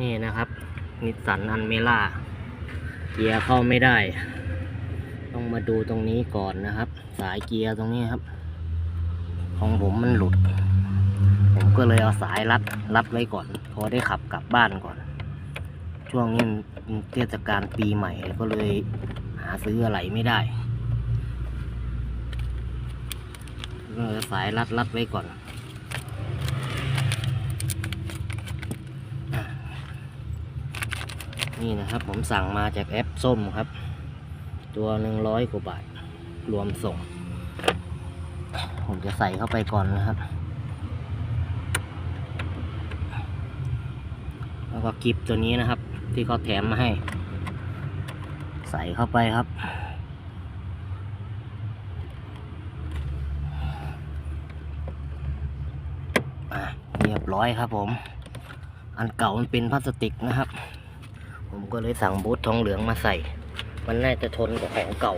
นี่นะครับนิสสันอันเมล่าเกียร์เข้าไม่ได้ ต้องมาดูตรงนี้ก่อนนะครับ สายเกียร์ตรงนี้ครับ ของผมมันหลุด ผมก็เลยเอาสายรัดรัดไว้ก่อน พอได้ขับกลับบ้านก่อน ช่วงนี้เทศกาลปีใหม่ก็เลยหาซื้ออะไรไม่ได้ก็สายรัดรัดไว้ก่อน นี่นะครับผมสั่งมาจากแอปส้มครับ ตัวหนึ่งร้อยกว่าบาท รวมส่ง ผมจะใส่เข้าไปก่อนนะครับ แล้วก็กิบตัวนี้นะครับ ที่เขาแถมมาให้ ใส่เข้าไปครับอะเรียบร้อยครับผม อันเก่ามันเป็นพลาสติกนะครับ ผมก็เลยสั่งบูททองเหลืองมาใส่ มันน่าจะทนกว่าของเก่า